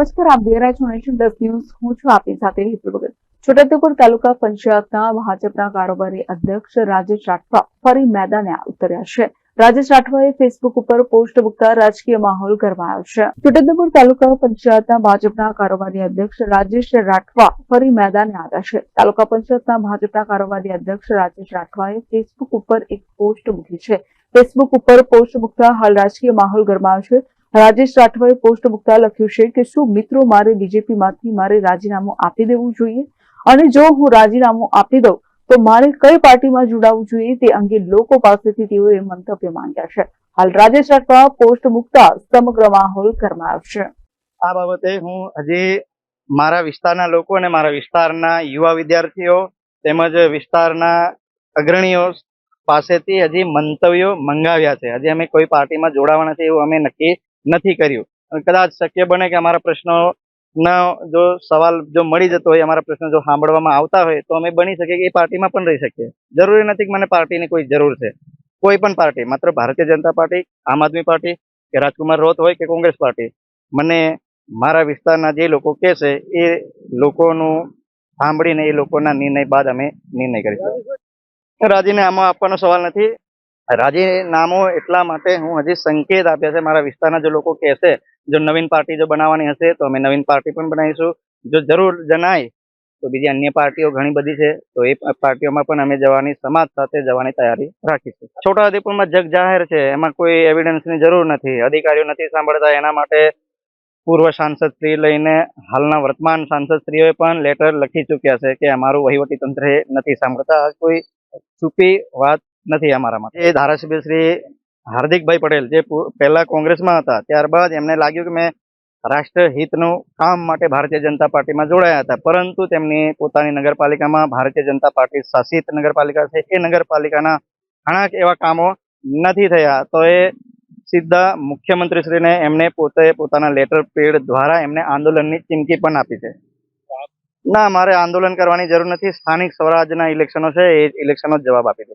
નમસ્કાર, આપ જોઈ રહ્યા નેશન પ્લસ ન્યૂઝ હું છું આપની સાથે હેતુ ભગત. છોટાઉદેપુર તાલુકા પંચાયતના ભાજપના કારોબારી અધ્યક્ષ રાજેશ રાઠવા ફરી મેદાને ઉતર્યા છે. રાજેશ રાઠવાએ ફેસબુક ઉપર પોસ્ટ મૂકતા રાજકીય માહોલ ગરમાયો છે. છોટાઉદેપુર તાલુકા પંચાયતના ભાજપના કારોબારી અધ્યક્ષ રાજેશ રાઠવા ફરી મેદાને આવ્યા છે. તાલુકા પંચાયતના ભાજપના કારોબારી અધ્યક્ષ રાજેશ રાઠવાએ ફેસબુક ઉપર એક પોસ્ટ મૂકી છે. ફેસબુક ઉપર પોસ્ટ મૂકતા હાલ રાજકીય માહોલ ગરમાયો છે. રાજેશ રાઠવાએ પોસ્ટ મુકતા લખ્યું છે કે, શું મિત્રો મારે બીજેપી માંથી મારે રાજીનામું આપી દેવું જોઈએ? અને જો હું રાજીનામું આપી દઉં, તો મારે કઈ પાર્ટીમાં જોડાવવું જોઈએ તે અંગે લોકો પાસેથી તેઓએ મંતવ્ય માંગ્યા છે. હાલ રાજેશ રાઠવા પોસ્ટ મુકતા સમગ્ર માહોલ ગરમાયો છે. આ બાબતે હું હજી મારા વિસ્તારના લોકો અને મારા વિસ્તારના યુવા વિદ્યાર્થીઓ તેમજ વિસ્તારના અગ્રણીઓ પાસેથી હજી મંતવ્યો મંગાવ્યા છે. હજી અમે કોઈ પાર્ટીમાં જોડાવાના છે એવું અમે નક્કી નથી કર્યું. અને કદાચ શક્ય બને કે અમારા પ્રશ્નોના જો સવાલ જો મળી જતો હોય, અમારા પ્રશ્નો જો સાંભળવામાં આવતા હોય, તો અમે બની શકીએ કે એ પાર્ટીમાં પણ રહી શકીએ. જરૂરી નથી કે મને પાર્ટીની કોઈ જરૂર છે. કોઈ પણ પાર્ટી, માત્ર ભારતીય જનતા પાર્ટી, આમ આદમી પાર્ટી, કે રાજકુમાર રોત હોય કે કોંગ્રેસ પાર્ટી. મને મારા વિસ્તારના જે લોકો કહેશે એ લોકોનું સાંભળીને એ લોકોના નિર્ણય બાદ અમે નિર્ણય કરીશું. આમાં આપવાનો સવાલ નથી. રાજીનામું એટલા માટે હું હજી સંકેત આપ્યા છે. મારા વિસ્તારના જે લોકો કહેશે જો નવીન પાર્ટી જો બનાવવાની હશે, તો અમે નવીન પાર્ટી પણ બનાવીશું. જો જરૂર જણાય, તો બીજી અન્ય પાર્ટીઓ ઘણી બધી છે, તો એ પાર્ટીઓમાં પણ અમે જવાની, સમાજ સાથે જવાની તૈયારી રાખીશું. છોટાઉદેપુરમાં જગ જાહેર છે. એમાં કોઈ એવિડન્સની જરૂર નથી. અધિકારીઓ નથી સાંભળતા. એના માટે પૂર્વ સાંસદ શ્રી લઈને હાલના વર્તમાન સાંસદ શ્રીઓએ પણ લેટર લખી ચૂક્યા છે કે અમારું વહીવટી તંત્ર નથી સાંભળતા. કોઈ છુપી વાત નથી અમારા માટે એ ધારાસભ્ય શ્રી હાર્દિકભાઈ પટેલ જે પહેલા કોંગ્રેસમાં હતા, ત્યારબાદ એમને લાગ્યું કે મેં રાષ્ટ્રહિતનું કામ માટે ભારતીય જનતા પાર્ટીમાં જોડાયા હતા, પરંતુ તેમની પોતાની નગરપાલિકામાં ભારતીય જનતા પાર્ટી શાસિત નગરપાલિકા છે, એ નગરપાલિકાના ઘણા એવા કામો નથી થયા. તો એ સીધા મુખ્યમંત્રીશ્રીને એમને પોતે પોતાના લેટર પેડ દ્વારા એમને આંદોલનની ચીમકી પણ આપી છે. ના, મારે આંદોલન કરવાની જરૂર નથી. સ્થાનિક સ્વરાજના ઇલેક્શનો છે, એ ઇલેક્શનનો જ જવાબ આપી દો